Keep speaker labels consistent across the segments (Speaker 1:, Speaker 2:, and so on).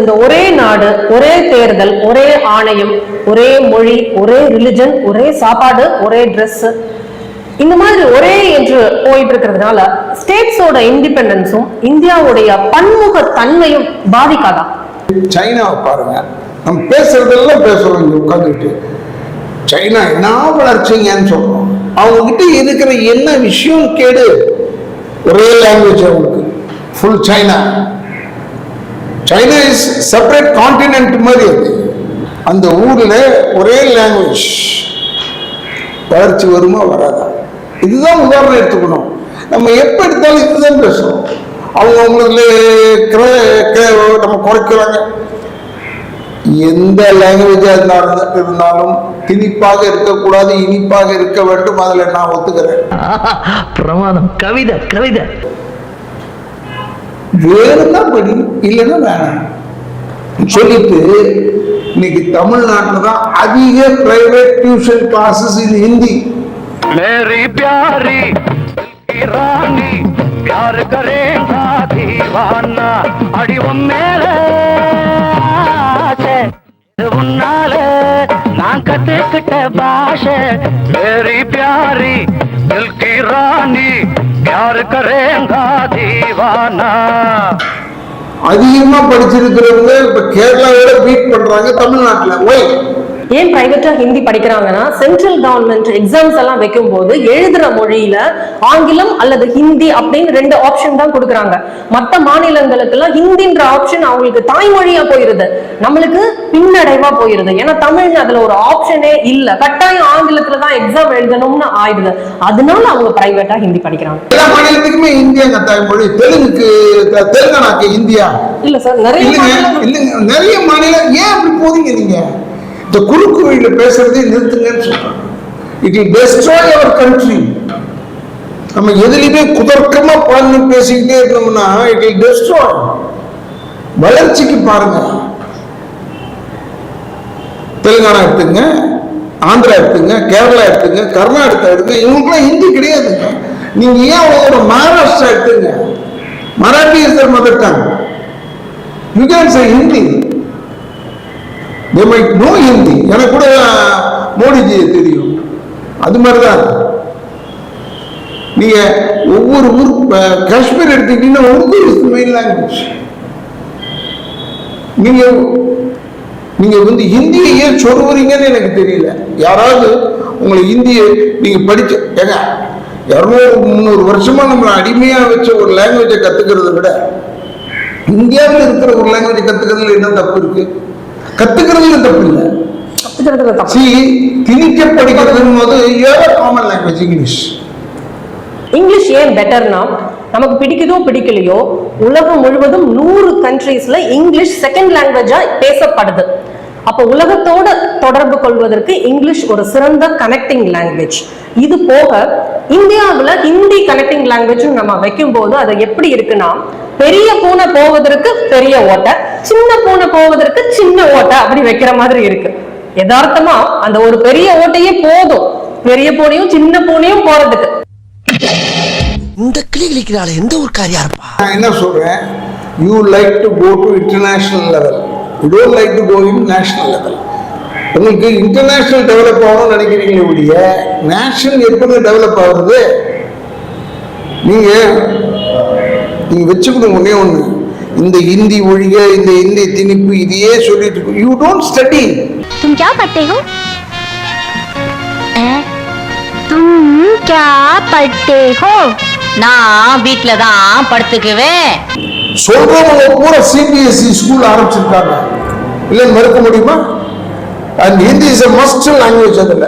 Speaker 1: இந்த ஒரே நாடு ஒரே தேர்தல் ஒரே ஆணையம் ஒரே மொழி ஒரே ரிலிஜன் ஒரே சாப்பாடு ஒரே ட்ரெஸ் இந்த மாதிரி ஒரே என்று போயிட்டு இருக்கிறதுனால ஸ்டேட்ஸோட இண்டிபெண்டன்ஸும் இந்தியாவுடைய பன்முக தன்மையும் பாதிக்காதா?
Speaker 2: சைனாவை பாருங்க. நம்ம பேசுறதெல்லாம் பேசுறோம் இங்க உட்காந்துக்கிட்டு சைனா என்ன வளர்ச்சிங்கன்னு சொல்றோம். அவங்க கிட்ட இருக்கிற என்ன விஷயம் கேடு? ஒரே லாங்குவேஜ் அவங்களுக்கு. Full China China is separate continent மாதிரி அது அந்த ஊர்ல ஒரே லாங்குவேஜ் வளர்ச்சி வருமா வராதா? இதுதான் உதாரணம் எடுத்துக்கணும். நம்ம எப்ப எடுத்தாலும் இதுதான் பேசுறோம். அவங்க அவங்களுக்கு நம்ம குறைக்கிறாங்க. எந்த லாங்குவேஜா இருந்தாலும் இருந்தாலும் திணிப்பாக இருக்கக்கூடாது இனிப்பாக இருக்க வேண்டும். அதுல நான் ஒத்துக்கிறேன்.
Speaker 3: பிரமாதம். கவிதை கவிதை.
Speaker 2: வேணும்னா படி இல்லைன்னா வேணாம். சொல்லிட்டு இன்னைக்கு தமிழ்நாட்டில் தான் அதிக பிரைவேட் டியூஷன் கிளாஸஸ் இது ஹிந்தி
Speaker 4: மேரி பியாரி ராணி பியார் கரே தீவானா அடி மேல உன்னால நான் கத்துக்கிட்ட பாஷ. மேரி பியாரி தில் கி ராணி பியார் கரேங்கா
Speaker 2: அதிகமா படிச்சிருக்கிறவங்க இப்ப கேரளாவோட பீட் பண்றாங்க தமிழ்நாட்டுல. ஒய்
Speaker 1: ஏன் பிரைவேட்டா ஹிந்தி படிக்கிறாங்கன்னா சென்ட்ரல் கவர்மெண்ட் எக்ஸாம்ஸ் எல்லாம் வைக்கும் போது எழுதுற மொழியில ஆங்கிலம் அல்லது ஹிந்தி அப்படின்னு ரெண்டு ஆப்ஷன் தான் கொடுக்குறாங்க. மத்த மாநிலங்களுக்கு எல்லாம் ஹிந்தின்ற ஆப்ஷன் அவங்களுக்கு தாய்மொழியா போயிருது. நம்மளுக்கு பின்னடைவா போயிருது. ஏன்னா தமிழ் அதுல ஒரு ஆப்ஷனே இல்ல. கட்டாயம் ஆங்கிலத்துல தான் எக்ஸாம் எழுதணும்னு ஆயிடுது. அதனால அவங்க பிரைவேட்டா ஹிந்தி படிக்கிறாங்க.
Speaker 2: எல்லா மாநிலத்துக்குமே இந்தியாங்க தாய்மொழி. தெலுங்குக்கு தெலுங்கானாக்கு இந்தியா.
Speaker 1: இல்ல சார் நிறைய
Speaker 2: நிறைய மாநிலம் ஏன் அப்படி போறீங்க நீங்க? இந்த குறுக்கு வழியில் பேசுறதே நிறுத்துங்கன்னு சொல்றாங்க. It will destroy our country நம்ம எதுலையுமே குதர்க்கமா பண்ணி பேசிக்கிட்டே இருந்தோம்னா இட் இல் டெஸ்ட்ராய் வளர்ச்சிக்கு பாருங்க. தெலுங்கானா எடுத்துங்க ஆந்திரா எடுத்துங்க கேரளா எடுத்துங்க கர்நாடகா எடுத்துங்க இவங்களுக்குலாம் ஹிந்தி கிடையாதுங்க. நீங்க ஏன் ஒரு மகாராஷ்டிரா எடுத்துங்க? Marathi is their mother tongue you can say Hindi they might know Hindi எனக்கு கூட மோடிஜி தெரியும். அது மாதிரி தான் நீங்க ஒவ்வொரு ஊர் காஷ்மீர் எடுத்துக்கிட்டீங்கன்னா உருது இஸ் மெயின் லாங்குவேஜ் நீங்க நீங்க வந்து ஹிந்தியை ஏன் சொல்லுறீங்கன்னு எனக்கு தெரியல. யாராவது உங்களை ஹிந்தியை நீங்க படிச்ச ஏங்க இரநூறு முந்நூறு வருஷமா நம்மளை அடிமையா வச்ச ஒரு லாங்குவேஜை கத்துக்கிறத விட இந்தியாவில் இருக்கிற ஒரு லாங்குவேஜை கத்துக்கிறதுல என்ன தப்பு இருக்கு? கத்துக்கிறதுல தப்பு இல்லை. சி திணிக்க படிக்கிறதும் போது ஏதோ காமன் லாங்குவேஜ் இங்கிலீஷ்
Speaker 1: இங்கிலீஷ் ஏன் பெட்டர்னா நமக்கு பிடிக்குதோ பிடிக்கலையோ உலகம் முழுவதும் நூறு கண்ட்ரீஸ்ல இங்கிலீஷ் செகண்ட் லாங்குவேஜா பேசப்படுது. அப்ப உலகத்தோட தொடர்பு கொள்வதற்கு இங்கிலீஷ் ஒரு சிறந்த கனெக்டிங் லாங்குவேஜ் இது போக இந்தியாவுல ஹிந்தி கனெக்டிங் லாங்குவேஜ் நம்ம வைக்கும் போது அது எப்படி இருக்குன்னா பெரிய பூனை போவதற்கு பெரிய ஓட்டை சின்ன பூனை போவதற்கு சின்ன ஓட்டை அப்படி வைக்கிற மாதிரி இருக்கு. யதார்த்தமா அந்த ஒரு பெரிய ஓட்டையே போதும். பெரிய பூனையும் சின்ன பூனையும் போறதுக்கு.
Speaker 3: இந்த கிளி கிளிக்கிறாள் எந்த ஒரு காரியா இருப்பா?
Speaker 2: நான் என்ன சொல்றேன்? You like to go to international level you don't like to go in national level உங்களுக்கு இன்டர்நேஷனல் டெவலப் ஆகணும்னு நினைக்கிறீங்களே ஒழிய நேஷனல் எப்படி டெவலப் ஆகுறது நீங்க நீங்க வச்சுக்கணும் ஒண்ணே ஒண்ணு இந்த ஹிந்தி ஒழிக இந்த ஹிந்தி திணிப்பு இதையே சொல்லிட்டு யூ டோன்ட் ஸ்டடி
Speaker 5: तुम क्या पढ़ते हो हैं? तुम क्या पढ़ते हो நான் வீட்ல தான் படுத்துக்குவேன்
Speaker 2: சொல்றவங்க பூரா சிபிஎஸ்இ ஸ்கூல் ஆரம்பிச்சிருக்காங்க இல்லைன்னு மறுக்க முடியுமா And Hindi is a must language அதில்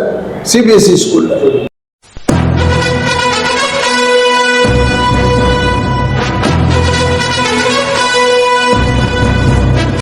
Speaker 2: சிபிஎஸ்இ ஸ்கூல்ல